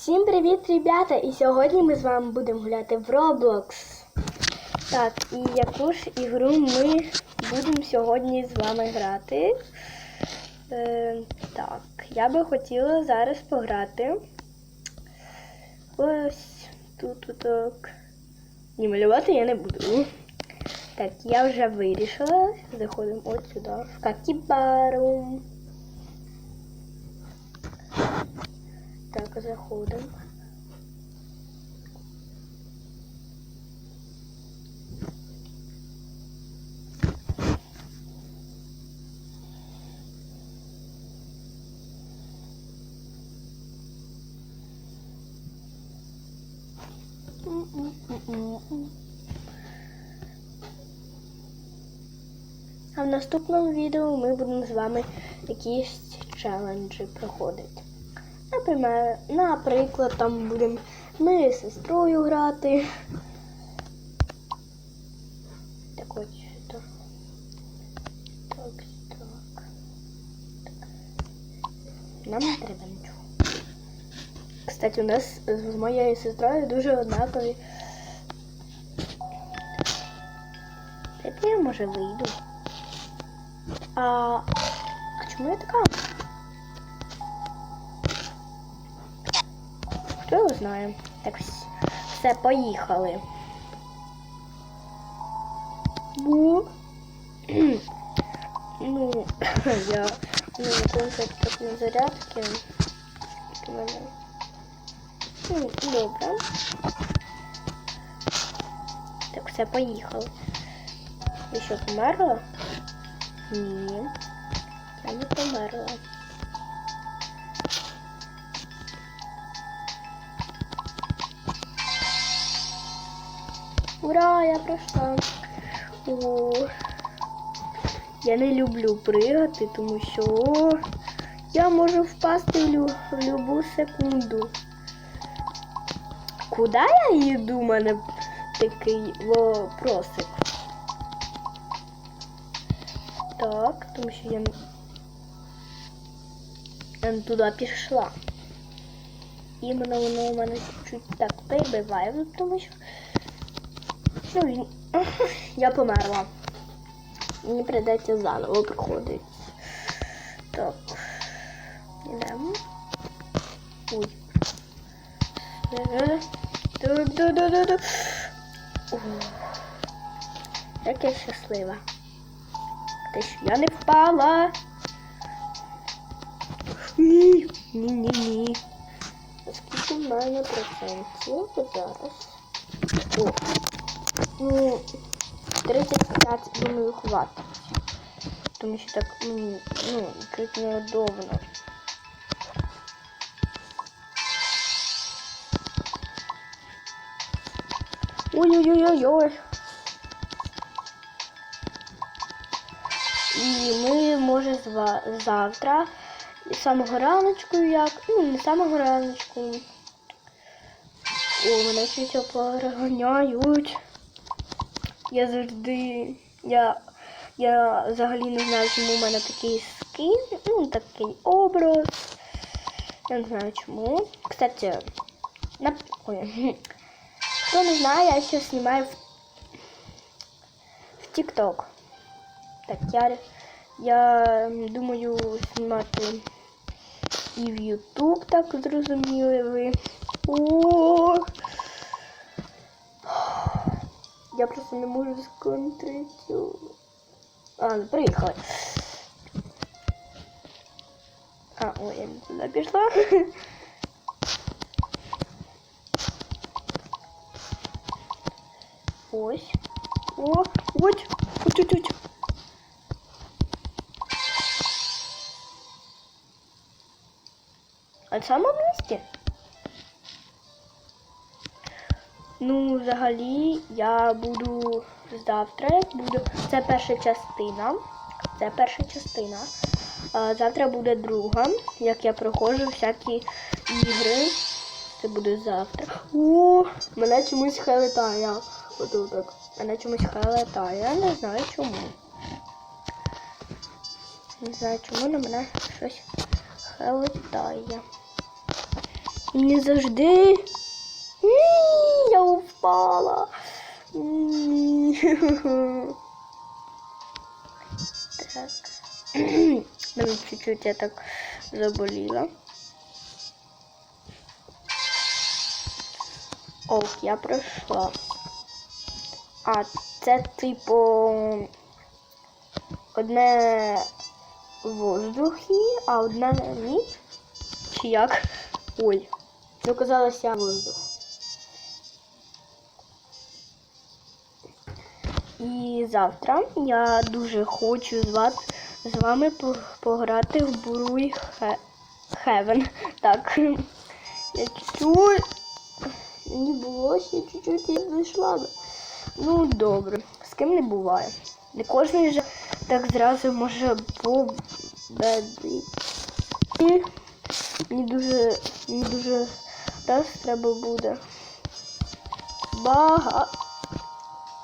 Всім привіт, ребята! І сьогодні ми з вами будемо гуляти в Roblox. Так, і яку ж ігру ми будемо сьогодні з вами грати? Е, так, я би хотіла зараз пограти. Ось тут так. Ні, малювати я не буду. Так, я вже вирішила. Заходимо от сюди, в Какібару. Так, заходимо. А в наступному відео ми будемо з вами якісь челенджі проходити. Наприклад, наприклад, там будемо ми з сестрою грати. Так от сюди. Так, так. Нам не треба нічого. Кстати, у нас з моєю сестрою дуже однакові. Дайте я може вийду. А, а чому я така? Знає? Так, все, поїхали. Бу. ну, я ну, конкрет так на зарядки. Ну, добре. Так, все, поїхали. Ви що, померла? Ні. Я не померла. Ура, я пройшла. О, я не люблю пригати, тому що я можу впасти в, лю, в любу секунду. Куди я їду? Мене такий вопросик. Так, тому що я, я не туди пішла. Іменно воно у мене чуть так перебиває, тому що Ну, я померла. Мені прийдеться заново проходити. Так. Ідемо. Ой. Ду-ду-ду-ду-ду. Як я щаслива. Те, що я не впала. Ні, ні, ні, ні. Скільки в мене процентів зараз? О. Ну, 35, думаю, хватить. Тому що так, ну, ну чуть неудобно. Ой-ой-ой-ой-ой. І ми, може, завтра, з самого раночку, як, ну, не самого раночку. О, мене чуть переганяють. Я завжди. Я, я взагалі не знаю, чому в мене такий скін, ну, такий образ. Я не знаю чому. Кстати, на... Ой. Хто не знає, я сейчас знімаю в, в TikTok. Так, я, я думаю знімати і в YouTube, так зрозуміли ви. О! Я просто не можу сконтрити. А, ну, приїхали. А, ой, я не туди пішла. Ось. О, ось. Ось, ось, ось. А в самому місці? Ну, взагалі, я буду завтра, буду. Це перша частина. Це перша частина. Завтра буде друга, як я проходжу всякі ігри. Це буде завтра. О, мене чомусь хелетає. Ото так. Мене чомусь хелетає. Я не знаю чому. Не знаю чому, але мене щось хелетає. Мені завжди. Я упала. Так. Мене чуть-чуть я так заболіла. Ох, я пройшла. А, це типу одне в воздухі, а одне ні. Чи як? Ой, це оказалося воздух. І завтра я дуже хочу з, вас, з вами пограти в Буруй Хевен. Так. Я чуть-чуть. Мені було ще чуть-чуть я зайшла. Ну, добре. З ким не буває. Не кожен же так зразу може победити. Мені дуже, мені дуже раз треба буде. Бага.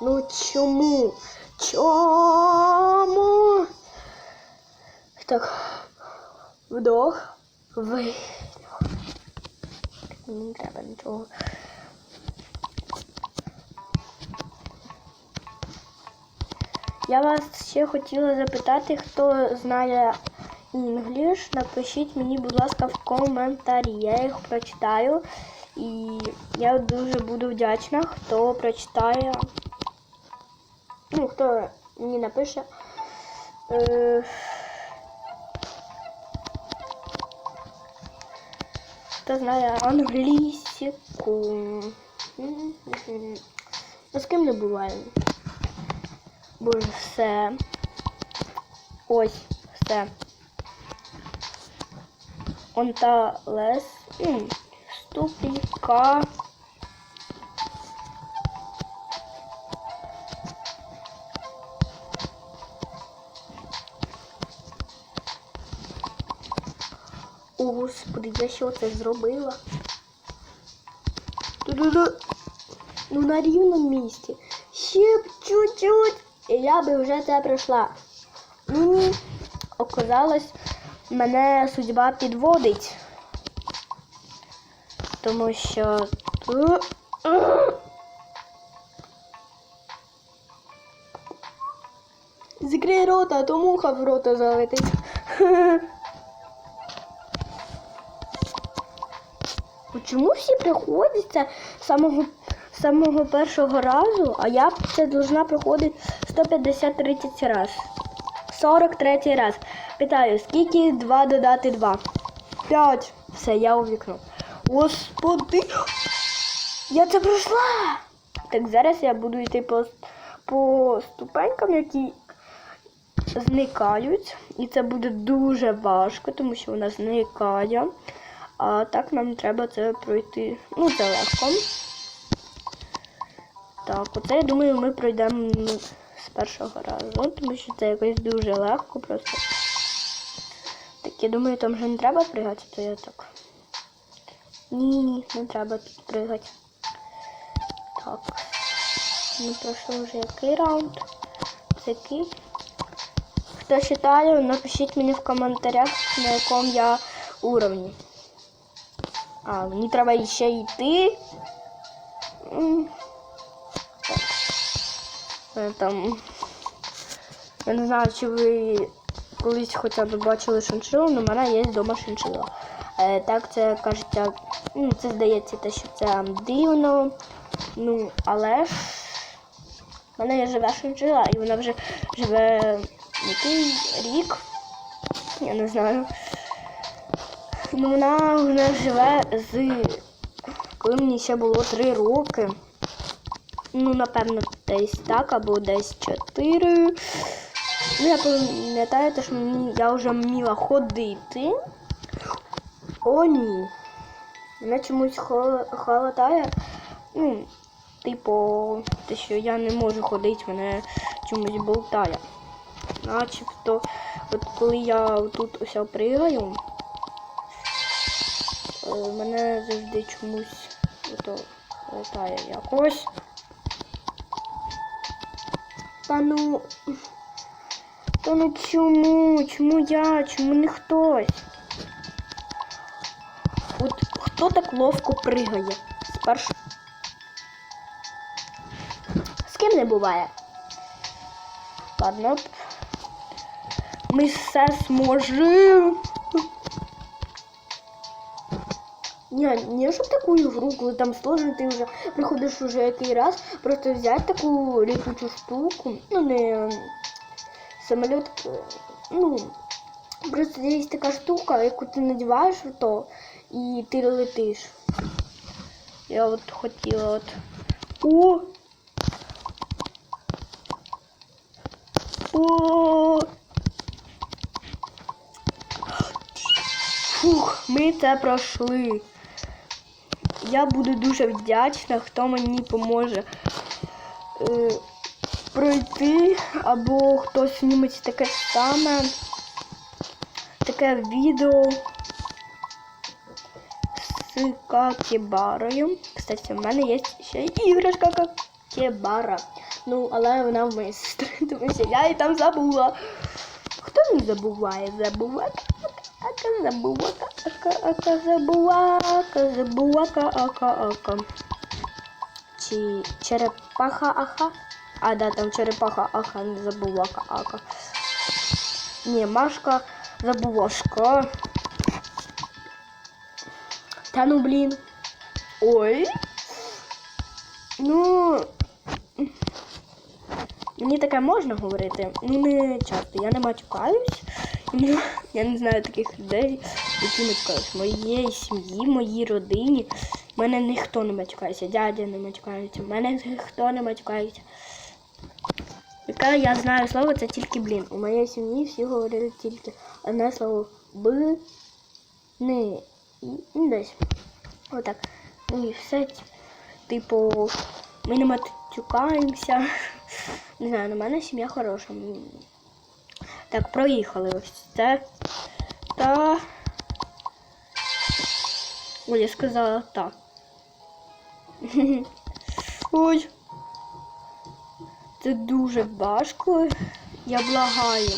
Ну чому? Чому? Так. Вдох. Видох. Не треба нічого. Я вас ще хотіла запитати, хто знає інгліш, напишіть мені, будь ласка, в коментарі. Я їх прочитаю. І я дуже буду вдячна, хто прочитає. Ну, хто мені напише. Е, хто знає англійську. Ну, з ким не буває. Боже, все. Ось, все. Он та Господи, я що це зробила? Ну на рівному місці. Ще б чуть-чуть. І я би вже це пройшла. Ну ні. Оказалось, мене судьба підводить. Тому що. Закрий рота, а то муха в рота залетить. Чому всі приходять це з самого, самого першого разу, а я це должна приходити 150-30 раз. 43 раз. Питаю, скільки 2 додати 2? 5. Все, я у вікно. Господи! Я це пройшла! Так, зараз я буду йти по, по ступенькам, які зникають. І це буде дуже важко, тому що вона зникає. А так нам треба це пройти. Ну, це легко. Так, оце я думаю, ми пройдемо ну, з першого разу, тому що це якось дуже легко просто. Так, я думаю, там вже не треба пригати, то я так. Ні, не треба тут пригати. Так. Ми пройшли вже який раунд? Це який? Хто читає, напишіть мені в коментарях, на якому я уровні. А, мені треба ще йти. Е, Там. Я не знаю, чи ви колись хоча б бачили шиншилу, але в мене є вдома шиншила. Е, так, це кажеться, ну, це здається те, що це дивно. Ну, але ж в мене є живе шиншила, і вона вже живе який рік. Я не знаю. Вона вже живе з коли мені ще було три роки. Ну, напевно, десь так, або десь чотири. Ну, я пам'ятаю, що я вже вміла ходити. О, ні. Мене чомусь хол- холодає. Ну, типу, те, що я не можу ходити, мене чомусь болтає. Начебто, от коли я тут уся пригаю, мене завжди чомусь ото летає якось. Та ну. Та ну чому? Чому я? Чому не хтось? От Хто так ловко пригає? Спершу. З ким не буває? Ладно. Ми все зможемо. Не, не щоб таку ігру, коли там сложно, ти вже приходиш уже який раз, просто взяти таку літучу штуку, ну не самоліт, ну, просто є така штука, яку ти надіваєш в то, і ти летиш. Я от хотіла от. О! О! Фух, ми це пройшли. Я буду дуже вдячна, хто мені поможе е, пройти, або хтось зніметь таке саме, таке відео з какібарою. Кстати, в мене є ще іграшка какібара. Ну, але вона в моєї сестри, тому що я її там забула. Хто не забуває? Забувати? Ака забувака, ака, ака забувака, забувака, ака, ака. Чи черепаха аха? А, да, там черепаха аха, не забувака ака. Ні, Машка забувашка. Та ну блін. Ой. Ну. Мені таке можна говорити, ну не часто. Я не матюкаюсь. Ну, Я не знаю таких людей, які матюкаюсь. Моєї сім'ї, моїй родині. В мене ніхто не матюкається, дядя не матюкається, в мене ніхто не матюкається. Яке я знаю слово, це тільки блін. У моїй сім'ї всі говорять тільки одне слово б, не і ну, десь. Отак. Ну і все. Типу, ми не матюкаємося. Не знаю, у мене сім'я хороша. Так, проїхали ось це. Та. Ой, я сказала так. Ой. Це дуже важко. Я благаю.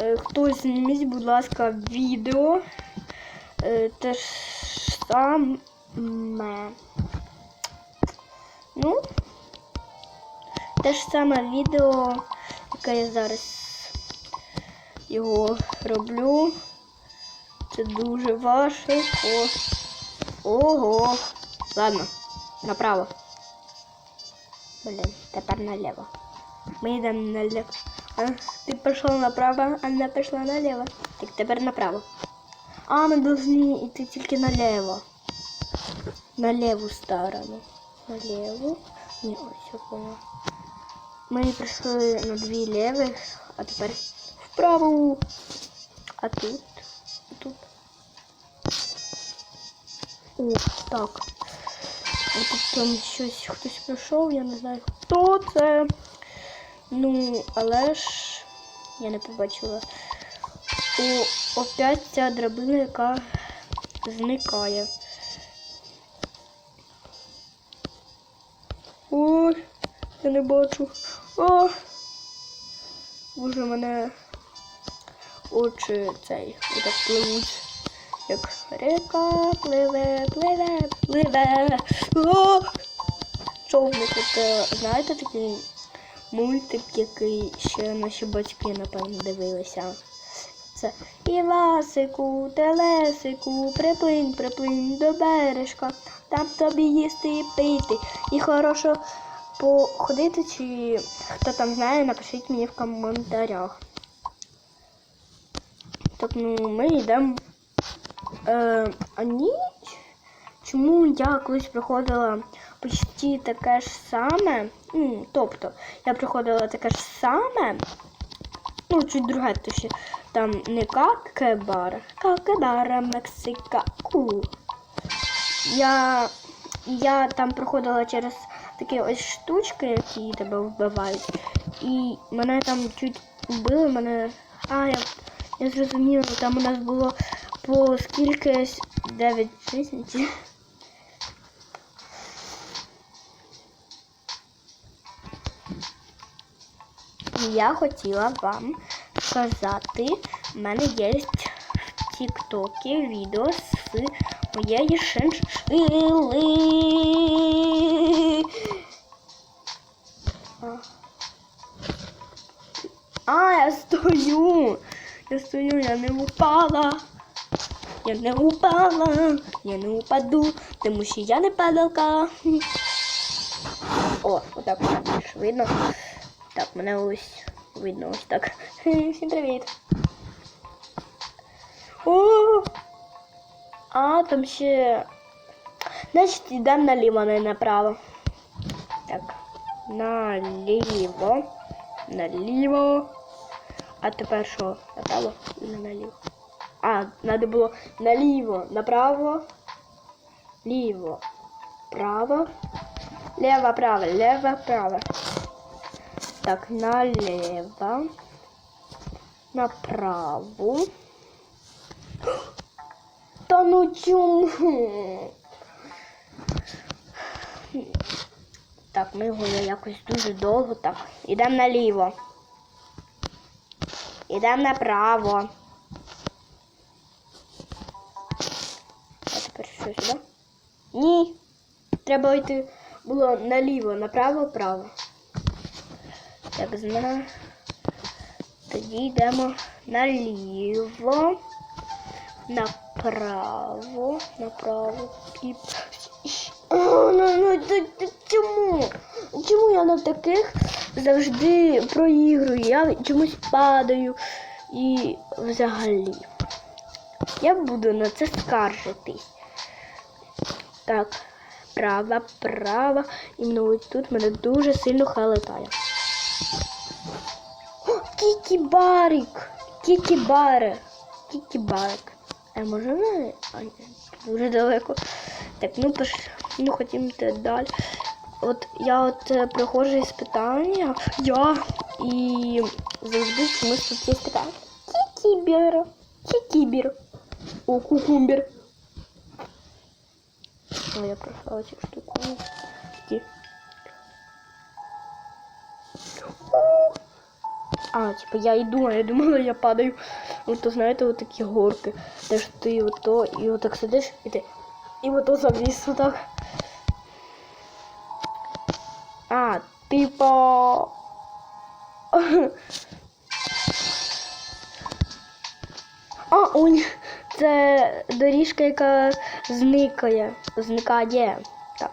Е, Хтось зніміть, будь ласка, відео. Е, Те ж саме. Ну, те ж саме відео, яке я зараз його роблю. Це дуже важко. Ого. Ладно, направо. Блін, тепер наліво. Ми йдемо наліво. А, ти пішов направо, а не пішла наліво. Так тепер направо. А, ми повинні йти тільки наліво. На ліву сторону. На ліву. Ні, ось я. Ми прийшли на дві лівих, а тепер вправо. А тут, тут. О, так. А тут там щось хтось прийшов, я не знаю хто це. Ну, але ж я не побачила. О, опять ця драбина, яка зникає. Ой, я не бачу. О! Боже, мене очі цей отак пливуть. Як река пливе, пливе, пливе. О! Човник, от, е, знаєте такий мультик, який ще наші батьки, напевно, дивилися. Це Івасику, телесику, приплинь, приплинь до бережка, там тобі їсти і пити. І хорошо походити, чи хто там знає, напишіть мені в коментарях. Так, ну ми йдемо. Е, а ні? Чому я колись приходила почти таке ж саме? Ну, тобто, я приходила таке ж саме. Ну, чуть друге, то ще там не какебар, какебара Мексикаку. Я я там проходила через такі ось штучки, які тебе вбивають. І мене там чуть вбили, мене... А, я, я зрозуміла, там у нас було по скільки 9 жизней. Я хотіла вам сказати, в мене є в Тіктокі відео з моєї шиншили. Стою. Я стою, я не упала. Я не упала, я не упаду, тому що я не падалка. О, отак більш видно. Так, мене ось видно ось так. Всім привіт. О! А, там ще. Значить, йдемо наліво, а не направо. Так. Наліво. Наліво. А тепер що? Направо или наліво? А, надо було наліво, направо, ліво, право, лево, право, лево, право. Так, налево, направо. Та ну чому? Так, ми його якось дуже довго. Так, ідемо наліво. Ідемо направо. А тепер що сюди? Ні. Треба йти було наліво, направо, право. Так, знаю. Тоді йдемо наліво, направо, направо і. О, ну, ну, чому? Чому я на таких завжди проігрую? Я чомусь падаю і взагалі. Я буду на це скаржитись. Так, права, права. Іменно ось тут мене дуже сильно халитає. О, Кікі-барик! Кікі-бари! Кікі-барик. А може не? А, ні, дуже далеко. Так, ну пош... ну хотім йти далі. От я от е, проходжу іспитання, я і завжди чомусь тут є така кікібір, кікібір. О, кукумбер. О, я прошла цю штуку. Ті. А, типа я йду, а я думала, я падаю. Ну, то знаєте, от такі горки. Де ж ти ото, і отак сидиш, і ти. І ото завіс отак. А, типа. А, ой, це доріжка, яка зникає. Зникає. Так.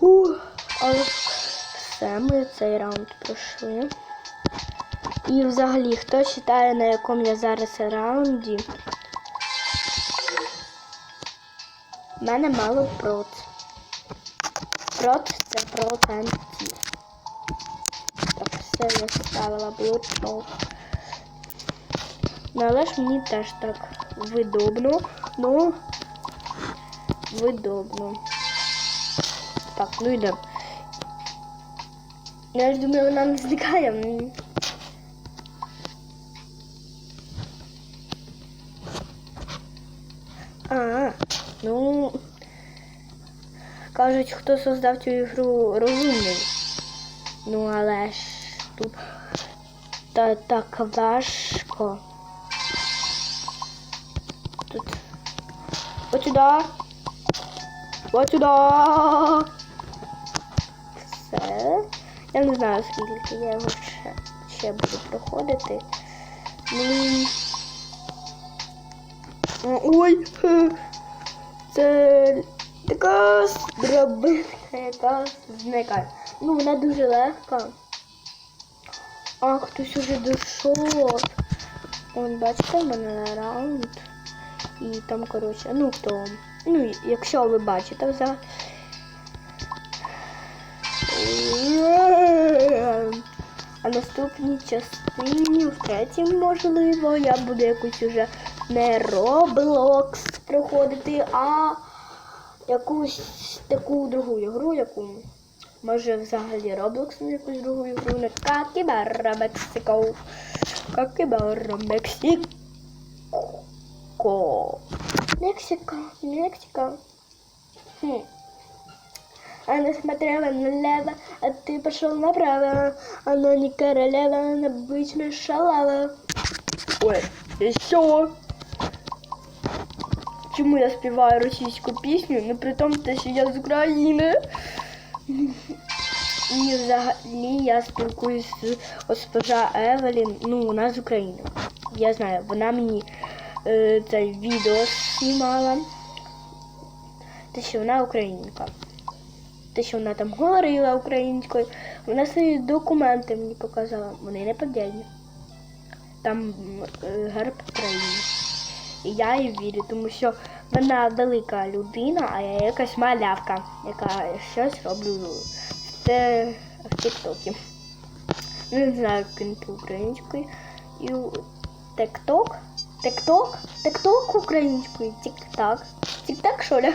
Ух, але все, ми цей раунд пройшли. І взагалі, хто читає, на якому я зараз раунді? У мене мало проц. Проц це процентів. Так, все, я ставила блочок. Ну, але ж мені теж так видобно. Ну, видобно. Так, ну йдемо. Я ж думаю, вона не зникає. Кажуть, хто создав цю ігру розумний. Ну, але ж тут та так важко. Тут. От сюди. От сюди. Все. Я не знаю, скільки я його ще, ще буду проходити. Ну. Ой, хе, це така драбинка, яка зникає. Ну, вона дуже легка. А, хтось уже дійшов. Вон, бачите, в мене раунд. І там, коротше, ну хто. Ну, якщо ви бачите взагалі. А наступній частині, в третій, можливо, я буду якусь уже не Roblox проходити, а якусь таку другу ігру, яку може взагалі Roblox ну, якусь другу ігру, не Какібара Мексико. Какібара Мексико. Мексика, Мексика. Хм. Она смотрела налево, а ты пошел направо. Она не королева, она обычная шалава. Ой, еще. Чому я співаю російську пісню, ну при тому, що я з України. І взагалі я спілкуюсь з госпожа Евелін, ну вона з України. Я знаю, вона мені е, це відео знімала. Те, що вона українка. Те, що вона там говорила українською, вона свої документи мені показала. Вони не подільні. Там е, герб України. Я їй вірю, тому що вона велика людина, а я якась малявка, яка щось роблю в, в Тіктокі. Не знаю, як він по-українською. І Тікток? Тікток? Тікток українською? Тік-так. Тік-так, що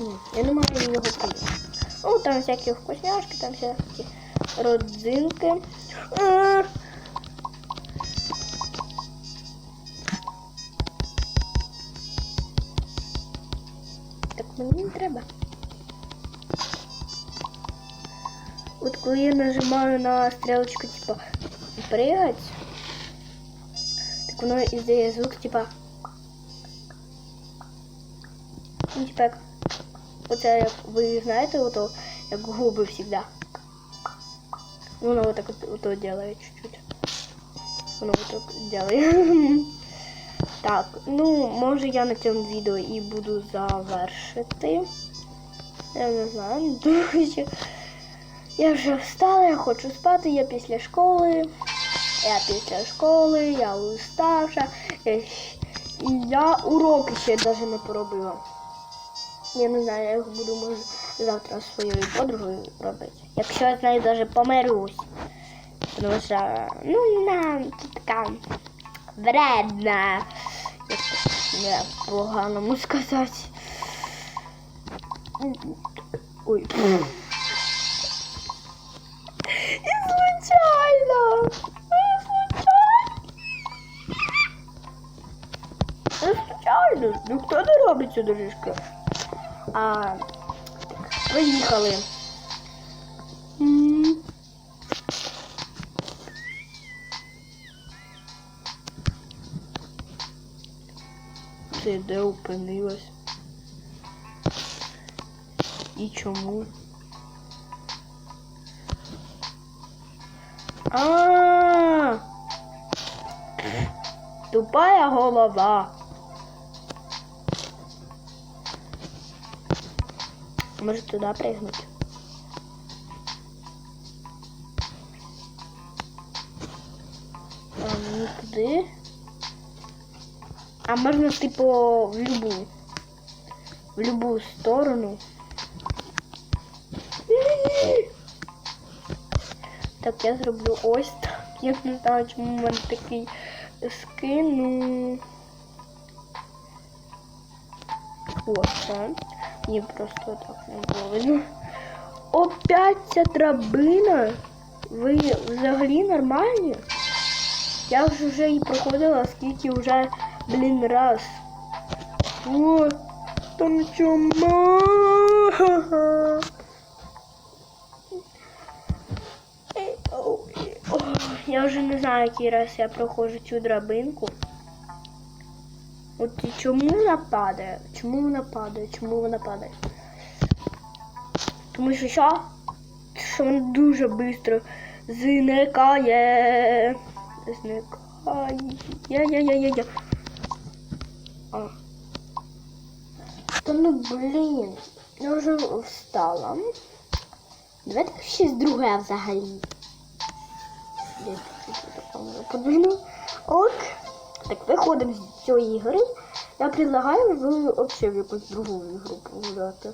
Ні, Я не маю його поїсти. Ну, там всякі вкусняшки, там всякі родзинки. Так мені не треба. От коли я нажимаю на стрілочку, типа, пригать, так воно іздає звук, типа. Ну, типа, як Оце як ви знаєте, ото, як губи. Ну, воно вот так вот, вот чуть-чуть. Воно вот так делає. Так, ну, може я на цьому відео і буду завершити. Я не знаю, дуже. Я вже встала, я хочу спати, я після школи. Я після школи, я уставша. Я уроки ще навіть не поробила. Я не знаю, я їх буду може завтра своєю подругою робити. Якщо я з нею навіть помирюсь. Тому що, ну, вона така вредна. Не поганому сказати. Ой. І случайно. Случайно. Ну, ніхто не робить цю. А, поїхали. Ти де опинилась? І чому? А, тупая голова. Может туда прыгнуть? А, не туди. А можна, типу, в любу. В любу сторону. Так, я зроблю ось так. Я не знаю, чому в мене такий скин. Ну... Ось так. Ні, просто так не видно. Опять ця драбина. Ви взагалі нормальні? Я ж вже і проходила скільки вже, блін, раз. О, там чума. Я вже не знаю, який раз я проходжу цю драбинку. От і чому вона падає? Чому вона падає? Чому вона падає? Тому що що? Що вона дуже швидко зникає. Зникає. Я-я-я-я-я. Та ну блін. Я вже встала. Давайте щось друге взагалі. Подвину? Ок. Так, виходимо з цієї ігри. Я предлагаю взагалі в якусь другу ігру погуляти.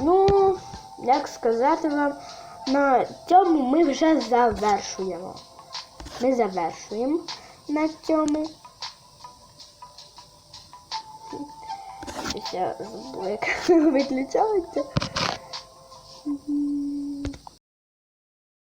Ну, як сказати вам, на цьому ми вже завершуємо. Ми завершуємо на цьому. Щось Я забула, як виключається.